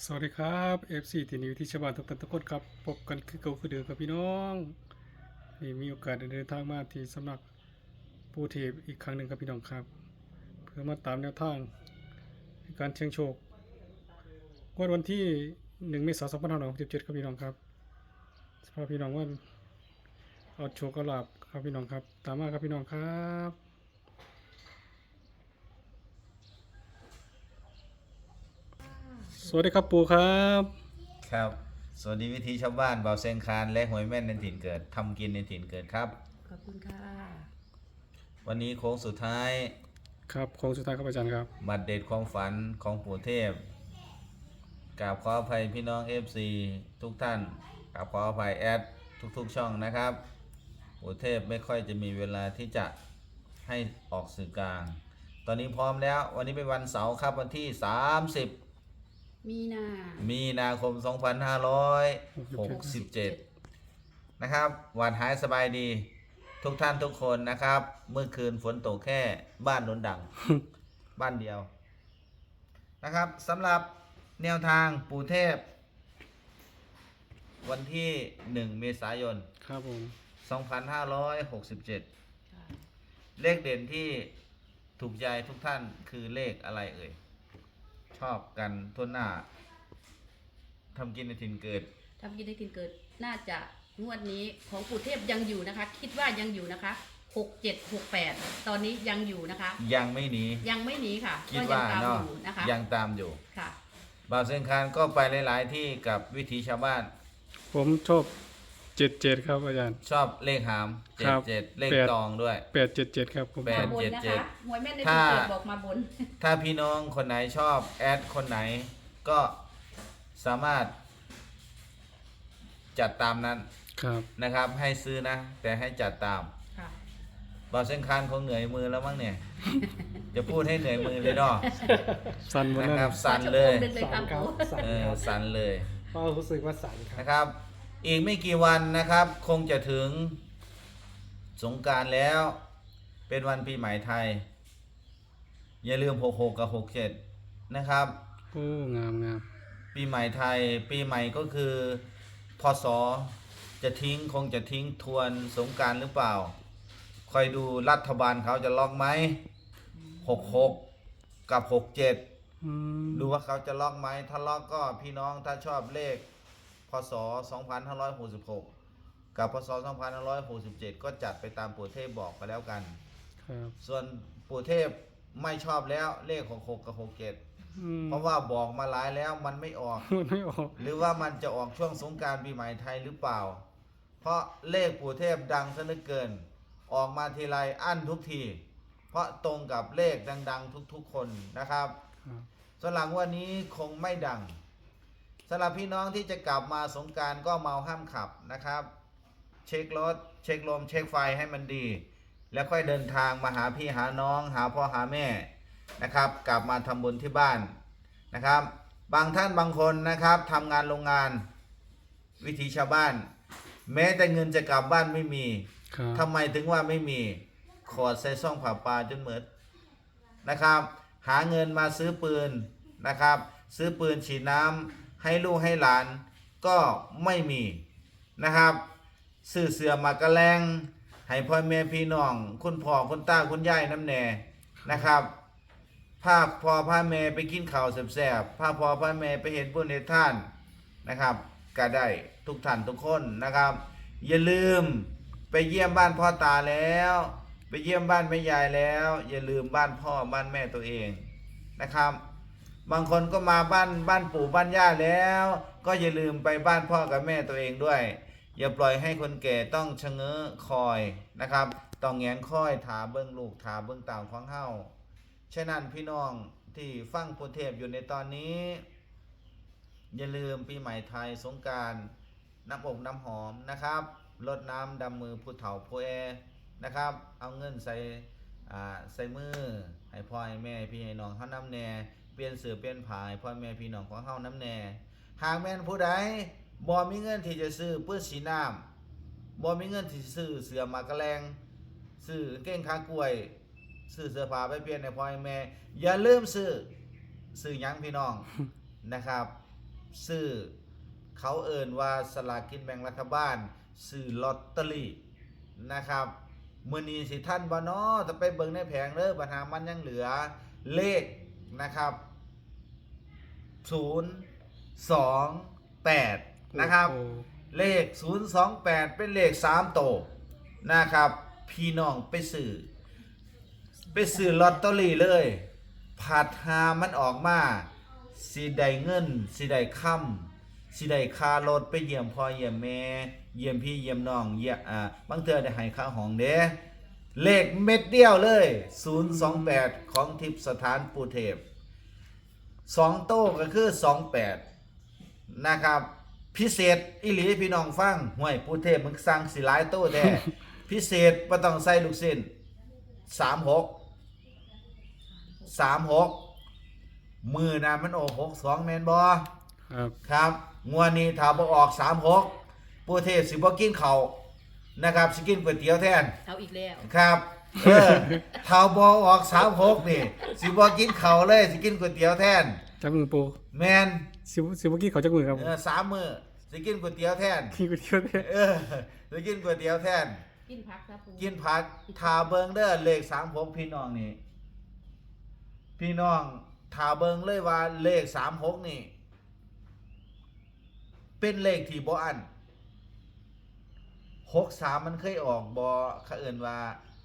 สวัสดีครับ FC ทีนิวที่ชาวบ้านทุกท่านทุกคนครับพบกันคือเก่าคือเดิมกับพี่น้องนี่มีโอกาสเดินทางมาที่สำนักปูเทพอีกครั้งหนึ่งครับพี่น้องครับ เพื่อมาตามแนวทางการเชียงโชคงวดวันที่1เมษายน2567ครับพี่น้องครับสภาพพี่น้องว่าเอาโชคเอาลาบครับพี่น้องครับ ตามมาครับพี่น้องครับ สวัสดีครับปู่ครับ ครับ สวัสดีวิธีชาวบ้านเบาเซงคานและหวยแม่นในถิ่นเกิดทำกินในถิ่นเกิดครับ ขอบคุณค่ะ วันนี้โค้งสุดท้ายครับโค้งสุดท้ายครับอาจารย์ครับ บัตรเด็ดความฝันของปู่เทพกราบขออภัยพี่น้อง FC ทุกท่านกราบขออภัยแอดทุกๆช่องนะครับปู่เทพไม่ค่อยจะมีเวลาที่จะให้ออกสื่อกลาง ตอนนี้พร้อมแล้ว วันนี้เป็นวันเสาร์ครับวันที่ 30 มีนา มีนาคม 2567 นะครับ หวานหายสบายดี ทุกท่านทุกคนนะครับ เมื่อคืนฝนตกแค่บ้านนนดัง บ้านเดียว นะครับสำหรับแนวทางปูเทพ วันที่ 1 เมษายน ครับผม 2567ค่ะเลขเด่นที่ถูกใจทุกท่านคือเลขอะไรเอ่ยช อบกันทั่วหน้าทำกินในถิ่นเกิด ทำกินได้กินเกิด น่าจะงวดนี้ของปู่เทพยังอยู่นะคะ คิดว่ายังอยู่นะคะหกเจ็ดหกแปดตอนนี้ยังอยู่นะคะ ยังไม่หนี ยังไม่หนีค่ะคิดก็ยัว่าตามเนาะอยู่นะคะยังตามอยู่ค่ะ บ่าวเซนคานก็ไปหลาย ๆ ที่กับวิถีชาวบ้าน ผมชอบ เจ็ดเจ็ดครับอาจารย์ ชอบเลขหามเจ็ครัดบเจ็ดเลขแปด ตองด้วย แปดเจ็ดเจ็ดครับผมแปมาด บนเจ็ดนะเจ็ด คะหวยแม่นได้ถ้ากินเกิดบอกมาบน ถ้าพี่น้องคนไหนชอบแอดคนไหนก็สามารถ จัดตามนั้นครับ นะครับ ให้ซื้อนะ แต่ให้จัดตามค่ะบ่าวเซนคานคงเหนื่อยมือแล้วมั้งเนี่ย จะพูดให้เหนื่อยมือเลยเนาะสันวันนะนั้น ครับ สั่นเลยขอชั่วโมงหนึ่งเลยครับปู่สั่นเออครับสั่นเลยก็รู้สึกว่าสั่นครับ นะครับ อีกไม่กี่วันนะครับ คงจะถึงสงกรารแล้ว เป็นวันปีใหม่ไทย อย่าลืม 66 กับ 67 นะครับ โอ้งามงามปีใหม่ไทย ปีใหม่ก็คือพศจะทิ้งคงจะทิ้งทวนสงกรารหรือเปล่า คอยดูรัฐบาลเขาจะล็อกไหม 66 กับ 67 อืมดูว่าเขาจะล็อกไหม ถ้าล็อกก็พี่น้องถ้าชอบเลข พศ 2566 กับพศ 2567 ก็จัดไปตามปู่เทพบอกไปแล้วกัน ครับส่วนปู่เทพไม่ชอบแล้วเลข 66 กับอืม67เพราะว่าบอกมาหลายแล้วมันไม่ออก มันไม่ออก หรือว่ามันจะออกช่วงสงกรารปีใหม่ไทยหรือเปล่า เพราะเลขปู่เทพดังซะเหลือเกิน ออกมาทีไรอั้นทุกที เพราะตรงกับเลขดัง ๆ ทุกๆคนนะครับ ครับส่วนหลังวันนี้คงไม่ดัง สำหรับพี่น้องที่จะกลับมาสงกรารก็เมาห้ามขับนะครับ เช็ครถ เช็คลม เช็คไฟให้มันดี แล้วค่อยเดินทางมาหาพี่หาน้อง หาพ่อหาแม่นะครับ กลับมาทำบุญที่บ้านนะครับ บางท่านบางคนนะครับทำงานโรงงาน วิถีชาวบ้าน แม้แต่เงินจะกลับบ้านไม่มีครับทำไมถึงว่าไม่มีขอดใส่ซ่องผ่าปลาจนเหมือนนะครับ หาเงินมาซื้อปืนนะครับ ซื้อปืนฉีดน้ำ ให้ลูกให้หลานก็ไม่มีนะครับซื้อเสือมากระแลงให้พ่อแม่พี่น้อง คุณพ่อคุณตาคุณยายน้ำแน่นะครับพาพ่อพาแม่ไปกินข้าวแซ่บๆพาพ่อพาแม่ไปเห็นบุญในท่านนะครับก็ได้ทุกท่านทุกคนนะครับ อย่าลืมไปเยี่ยมบ้านพ่อตาแล้ว ไปเยี่ยมบ้านแม่ยายแล้ว อย่าลืมบ้านพ่อบ้านแม่ตัวเองนะครับ บางคนก็มาบ้านบ้านปู่บ้านย่าแล้ว ก็อย่าลืมไปบ้านพ่อกับแม่ตัวเองด้วย อย่าปล่อยให้คนแก่ต้องชะเง้อคอยนะครับต้องแงนคอยถาเบิ้งลูกถาเบิ้งเต่าของเฮาฉะนั้นพี่น้องที่ฟังพุทเทพอยู่ในตอนนี้ อย่าลืมปีใหม่ไทยสงการน้ำอกน้ำหอมนะครับลดน้ำดำมือผู้เฒ่าผู้แอนะครับ เอาเงินใส่ใส่มือให้พ่อให้แม่พี่ให้น้องเฮาน้ำแน่ ลี่ยนเสือเปลี่ยนผายพ่อแม่พี่น้องของเฮาน้ำแน่หากแม่นผู้ใดบ่มีเงินที่จะซื้อปื้นสีน้ำบ่มีเงินที่จะซื้อเสือหมากระแลงซื้อกางเก้งขากล้วยซื้อเสื้อผ้าไปเปลี่ยนให้พ่อให้แม่ อย่าลืมซื้อซื้อหยังพี่น้องนะครับซื้อเขาเอิ่นว่าสลากกินแบ่งรัฐบาลซื้อลอตเตอรี่นะครับมื้อนี้สิท่านบ่เนาะถ้าไปเบิ่งในแผงเด้อปัญหามันยังเหลือเลขนะครับ 0 2 8นะครับโอ้เลข028เป็นเลข3โตวนะครับ พี่น้องไปซื้อไปซื้อลอตเตอรี่เลยผัดหามันออกมาสิได้เงินสิได้ค่ำสิได้ค่ารถไปเยี่ยมพ่อเยี่ยมแม่ เยี่ยมพี่เยี่ยมน้องเยี่ยอ่าบางเทื่อได้ให้ค่าห้องเด้เลขเม็ดเดียวเลย 028 ของทิพย์สถานปูเทพ สองโต้ก็คือสองแปดนะครับ พิเศษอิหลีพี่น้องฟังห่วยปูเทพมึงสั่งสิหลายโต้แท้พิเศษบ่ต้องใส่ลูกสิ้นสามหกสามหกมือนะมันโอหกสองแมนบอครับครับงวดนี้ถ้าบ่ออกสามหกปูเทพสิบ่กินเขาวนะครับ สิกินก๋วยเตี๋ยวแทน เอาอีกแล้ว ครับ เออเท้าบอออกสามหกนี่ สิบอกินเขาวเลย สิกินก๋วยเตี๋ยวแทน จักมือปูแมนสิบสิบเมื่อกี้เขาจักมือครับเออสามมือสิกินก๋วยเตี๋ยวแทนขี้ก๋วยเตี๋ยวเนี่ยเออสิกินก๋วยเตี๋ยวแทน กินพักครับปูกินผักทาเบิงเด้อเลขสามหกพี่น้องนี่ พี่น้องทาเบิงเลยว่าเลขสามหกนี่ เป็นเลขที่บ่อันหกสามมันเคยออกบอเขาเอินว่า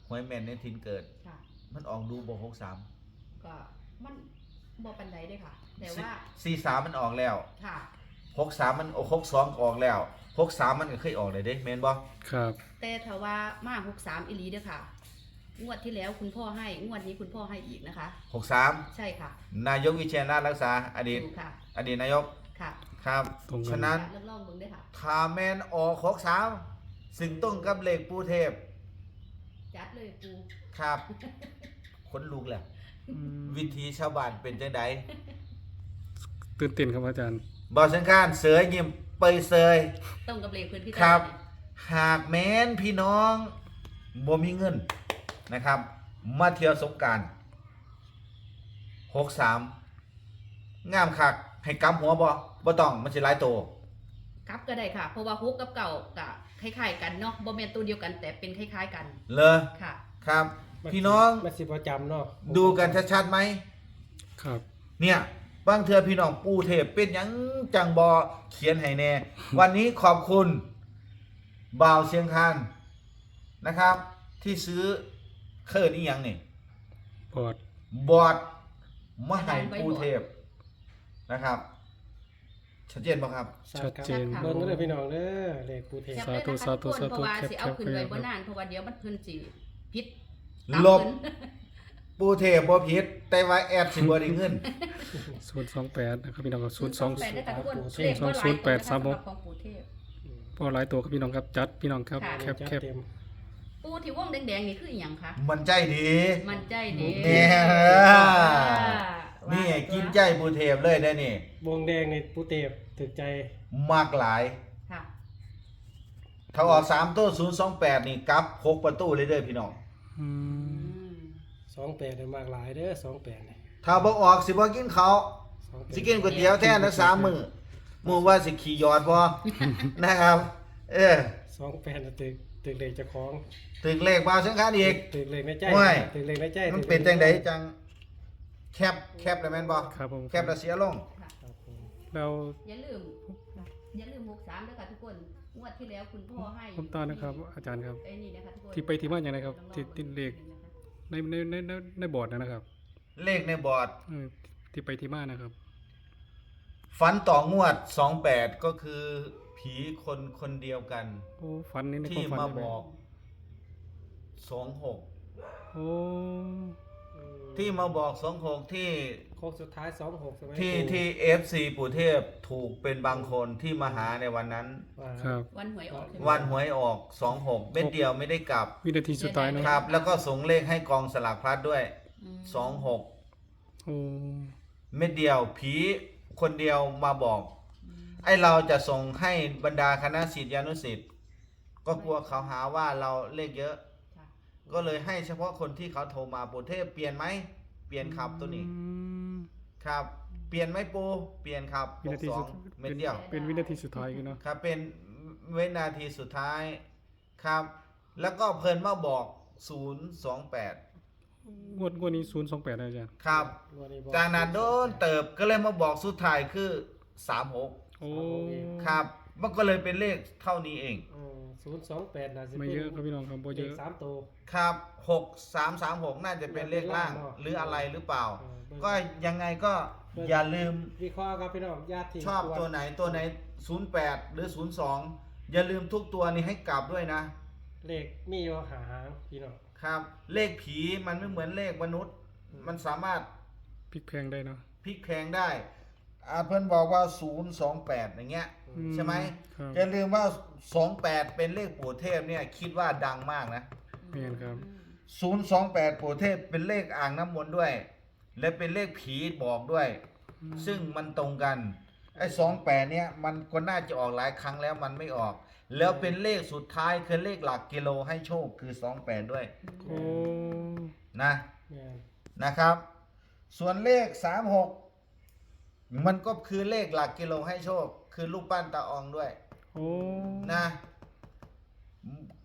หวยแม่นในทินเกิด ค่ะ มันออกดูบอหกสามก็มันบ่ปันใดเด้อค่ะ แต่ว่าสี่สามมันออกแล้วค่ะ หกสามมันหกสองออกแล้วหกสามมันก็เคยออกเลยเด้แมนบอครับ แต่ถ้าว่ามาหกสามอีหลีเด้อค่ะ งวดที่แล้วคุณพ่อให้ งวดนี้คุณพ่อให้อีกนะคะ หกสามใช่ค่ะนายกวิเชียรราชรักษา อดีต ถูกค่ะ อดีตนายกค่ะครับ ตรงกัฉะนนั้น เริ่มลองเบิ่งเด้อค่ะทาแมนออกหกสามซึ่งต้องกับเลขปูเทพ จัดเลยปูครับคนลุกแหละอืมวิธีชาวบ้านเป็นจังไดตื่นเต้นครับอาจารย์บอสังคานเสือยิ้มเปยเซยต้องกับเลขเพื่อนพี่ครับตาเนี่ยหากแม้นพี่น้องบ่มีเงินนะครับ มาเที่ยวสงกรารหกสามงามคักให้กำหัวบ่บ่ต้องมันสิหลายโต กลับก็ได้ค่ะ เพราะว่าฮุกกับเก่าก็ คล้ายๆกันเนาะบ่แม่นตัวเดียวกันแต่เป็นคล้าย ๆกันเลยค่ะ ครับ พี่น้องมันสิประจำเนาะดูกันชัดๆไหม ครับเนี่ยบางเทือพี่น้องปูเทพเป็นหยังจังบอเขียนให้แน่ วันนี้ขอบคุณบ่าวเชียงคานนะครับ ที่ซื้อเครื่องนี้ยังนี่ปอด บอร์ดมาให้ปูเทพนะครับ ชัดเจนป่ะครับ ชัดเจนค่ะเบิ่งกันเลยพี่น้องเด้อเลขปูเทพ แคปเลยนะคะทุกสาธุคนสาธุเพราะว่าแคปสิเอาขึ้นแคปไว้แคปบ่นานเพราะว่าเดี๋ยวมันเพิ่นสิพิษลบ ปูเทพบ่ผิดแต่ว่าแอดสิบ่ได้เงิน ศูนย์สองแปดนะครับพี่น้องครับศูนย์สองแปดได้ค่ะทุกคนศูนย์เลขบ่หลายตัวนะคะศูนย์แปดสามหกสำหรับของปู่เทพ พอหลายตัวครับพี่น้องครับจัดพี่น้องครับค่ะ แคบจัดแคบเต็มปูที่วงแดงๆนี่คืออีหยังคะมันใจดี มันใจดีเนี่ยว่า นี่ว่ากินใจปูเทพเลยได้นี่ วงแดงนี่ปูเทพถึกใจมากหลาย ค่ะถ้าออกสามตัวศูนย์สองแปดนี่กลับหกประตูเลยเด้อพี่น้อง อือืมม28เนี่ยมากหลายเด้อ28นี่ถ้าบ่ออกสิบ่กินเขาว28สิกินก๋วยเตี๋ยวแท้ละสามมื้อหมู่ว่าสิขี่ยอดบ่นะครับ เออ28น่ะตึกตึกเลขเจ้าของถึงเลขมาสังคัญอีก ตึกเลขในใจโอ้ย ตึกเลขในใจมันตึกลขเป็นจังไดจัง แคบแคบแล้วแม่นบ่ครับผมแคบแล้วเสียลง ค่ะครับผมแล้ว อย่าลืม อย่าลืมหกสามด้วยค่ะทุกคน งวดที่แล้วคุณพ่อให้ผมตอนนะครับ อาจารย์ครับ ไอ้นี่นะคะทุกคนที่ไปที่มาอย่างไรครับที่ที่เลข ในในในในในบอร์ดนะครับเลขในบอร์ดเออที่ไปที่มานะครับ ฝันต่องวด 28 ก็คือผีคนคนเดียวกัน โอ้ฝันนี่ในคที่วามฝันมาใช่ไหมบอก 26 โอ้อืม ที่มาบอก26ที่โค้งสุดท้าย26ใช่ไหมที่ปู่ที่ FC ปู่เทพถูกเป็นบางคนที่มาหาในวันนั้นว่าครับวันหวยออกใช่ไหมวันหวยออก26เม็ดเดียวไม่ได้กลับวินาทีสุดท้ายเนอะครับ แล้วก็ส่งเลขให้กองสลากพลัดด้วยอืม26โอ้เม็ดเดียวผีคนเดียวมาบอก อืมไอเราจะส่งให้บรรดาคณะศิษยานุศิษย์ก็กลัวเขาหาว่าเราเลขเยอะค่ะ ก็เลยให้เฉพาะคนที่เขาโทรมาปู่เทพเปลี่ยนไหมเปลี่ยนครับตัวนี้ อืมครับอืมเปลี่ยนไหมปูเปลี่ยนครับวินาทีหสุกดสองเม็ดเดียว เป็นวินาทีสุดท้ายกันเนาะ ครับเป็นวินาทีสุดท้ายครับ แล้วก็เพิ่นมาบอก 028 งวดงวดนี้ศูนย์สองแปดอาจารย์ ครับ วันนี้บอก จากนั้นโดนเติบก็เลยมาบอกสุดท้ายคือ 36 โอ้ ครับ มันก็เลยเป็นเลขเท่านี้เอง ศูนย์สองแปดน่าจะไม่เยอะครับพี่น้องครับบ่เยเลขอะ สามตัว ครับ6336น่าจะเป็นเลขล่างหรืออะไรหรือเปล่า เออเบิ่ง ก็ยังไงก็อย่าลืมวิเคราะห์ครับพี่น้องญาติที่ชอบตัวไหนตัวไหน08หรือ02อย่าลืมทุกตัวนี้ให้กลับด้วยนะ เลขมีอยู่หาหางพี่น้อง ครับเลขผีมันไม่เหมือนเลขมนุษย์มันสามารถพลิกแพงได้เนาะพลิกแพลงได้ อาเพื่อนบอกว่า028อย่างเงี้ย อืใช่ไหม ครับอย่าลืมว่า28เป็นเลขปู่เทพเนี่ยคิดว่าดังมากนะแม่นครับ028ปู่เทพเป็นเลขอ่างน้ำมนต์ด้วย และเป็นเลขผีบอกด้วย ซึ่งมันตรงกันไอ้28เนี่ยมันก็น่าจะออกหลายครั้งแล้วมันไม่ออก แล้วเป็นเลขสุดท้ายคือเลขหลักกิโลให้โชคคือ28ด้วยโอ้นะแม่นนะครับ ส่วนเลข 36 มันก็คือเลขหลักกิโลให้โชค คือลูกปั้นตาอองด้วยโอ้นะ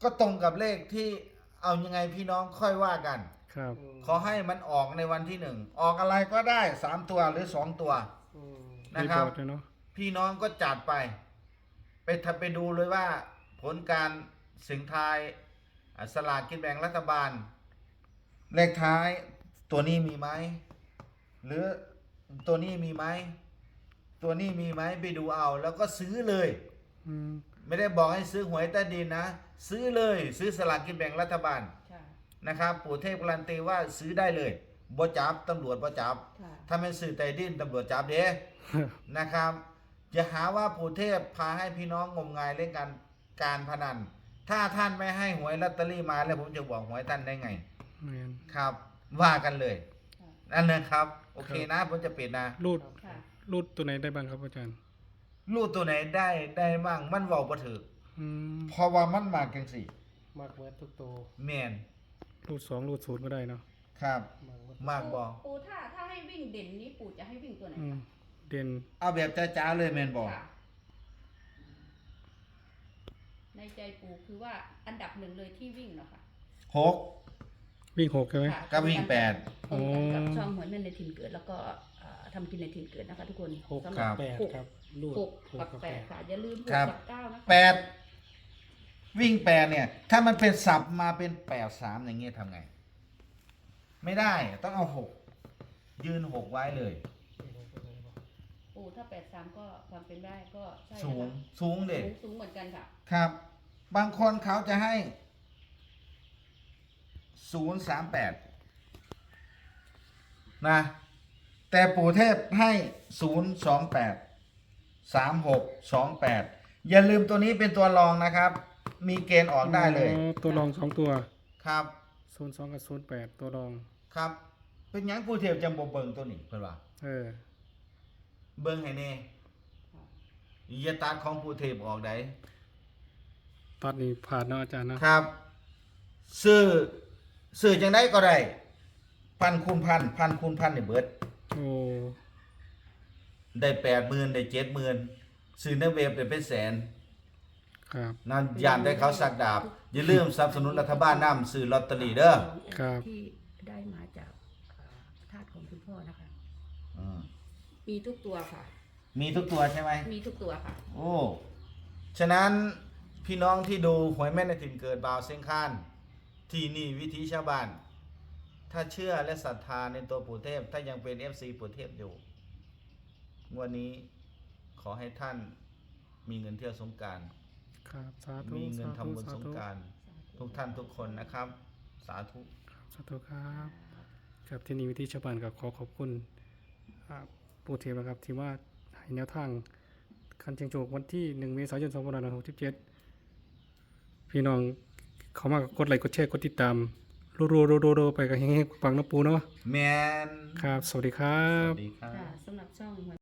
ก็ตรงกับเลขที่เอายังไงพี่น้องค่อยว่ากัน ครับขอให้มันออกในวันที่หนึ่งออกอะไรก็ได้สามตัวหรือสองตัวอืมนะครับรีพอร์ตเลยเนาะพี่น้องก็จัดไป ไปทำไปดูเลยว่า ผลการเสิงทายอะสลากกินแบ่งรัฐบาล เลขท้ายตัวนี้มีไหม หรือ ตัวนี้มีไหมตัวนี้มีไหมไปดูเอา แล้วก็ซื้อเลย อืมไม่ได้บอกให้ซื้อหวยใต้ดินนะ ซื้อเลย ซื้อสลากกินแบ่งรัฐบาลค่ะ นะครับปู่เทพการันตีว่าซื้อได้เลยบ่จับตำรวจบ่จับ ค่ะ ถ้าเป็นสื่อใต้ดินตำรวจจับเด้ นะครับ อย่าหาว่าปู่เทพพาให้พี่น้องงมงายเล่นการการพนัน ถ้าท่านไม่ให้หวยลอตเตอรี่มาแล้วผมจะบอกหวยท่านได้ไง แม่นครับ ว่ากันเลย ค่ะนั่นนะครับ โอเคนะผมจะปิดนะรูดค่ะ รูดตัวไหนได้บ้างครับอาจารย์ลูกตัวไหนได้ได้บ้างมันเว้าบ่ถืออืมเพราะว่ามันมากจังสี่มากเบิดทุกตัวแม่นรูดสองรูดศูนย์ก็ได้เนาะครับ มากเบิดมากบ่ปู่ถ้าถ้าให้วิ่งเด่นนี้ปู่จะให้วิ่งตัวไหนอืม คะเด่นเอาแบบจ้าๆเลยแม่นบ่ค่ะ ในใจปู่คือว่าอันดับหนึ่งเลยที่วิ่งเนาะค่ะ หก วิ่งหกใช่ไหม ค่ะก็วิ่งแปด ตรงกันกับอ๋อช่องหวยแม่นในถิ่นเกิด แล้วก็เอ่อทำกินในถิ่นเกิดนะคะทุกคนหกสำหกัรับบแปดหกครับรูดหกหกกับกับแปแปดดค่ะอย่าลืมหกครับ กับเก้านะคะ แปดวิ่งแปดเนี่ย ถ้ามันเป็นสับมาเป็นแปดสามอย่างเงี้ยทำไง ไม่ได้ต้องเอาหกยืนหกไว้เลยปู่ถ้าแปดสามก็ความเป็นได้ก็ใช่นะคะสูงสูงเด็สูงสูงเหมือนกันค่ะ ครับ บางคนเขาจะให้ ศูนย์สามแปดนะ แต่ปู่เทพให้ศูนย์สองแปดสามหกสองแปดอย่าลืมตัวนี้เป็นตัวรองนะครับ มีเกณฑ์ออกได้เลยอ๋อตัวรองสองตัวครับ ศูนย์สองกับศูนย์แปดตัวรอง ครับ เป็นหยังปู่เทพจังบ่เบิ่งตัวนี้เพิ่นว่า เออ เบิ่งให้แน่อย่าตัดของปู่เทพออกได้ตัดนี่ผ่านเนาะอาจารย์เนาะครับ ซื้อ ซื้อจังไดก็ได้พันคูณพันพันคูณพันนี่เบิดโอ้ได้แปดหมื่นได้เจ็ดหมื่นซื้อในเว็บได้เป็นแสนครับนั่นยานได้เขาสักดาบ อย่าลืมสนับสนุนรัฐบาลนำซื้อลอตเตอรี่เด้อครับ ที่ได้มาจากเอ่อธาตุของคุณพ่อนะคะ อืมมีทุกตัวค่ะ มีทุกตัวใช่ไหม มีทุกตัวค่ะ โอ้ ฉะนั้นพี่น้องที่ดูหวยแม่นในถิ่นเกิดบาวเส้งคาน ที่นี่วิธีชาวบ้าน ถ้าเชื่อและศรัทธาในตัวปู่เทพ ถ้ายังเป็น FC ปู่เทพอยู่งวันนี้ขอให้ท่านมีเงินเที่ยวสงกรารครับสาธุมีเงินสาทำธุบุญสาสงธุกรารทุกท่านทุกคนนะครับ สาธุสาธุครับครับที่นี่วิธีชาวบ้านกับขอขอบคุณอ่าปู่เทพนะครับที่ว่าให้แนวทางคันเชียงโจกวันที่หนึ่งเมษายนสองพันห้าร้อยหกสิบเจ็ดพี่น้อง เขามากดไลค์กดแชร์กดติดตามรัวๆๆๆไปกับเฮงๆฟังน้ำปูเนาะแมนครับ สวัสดีครัสบ วัสดีครับค่ะสำหรับช่อง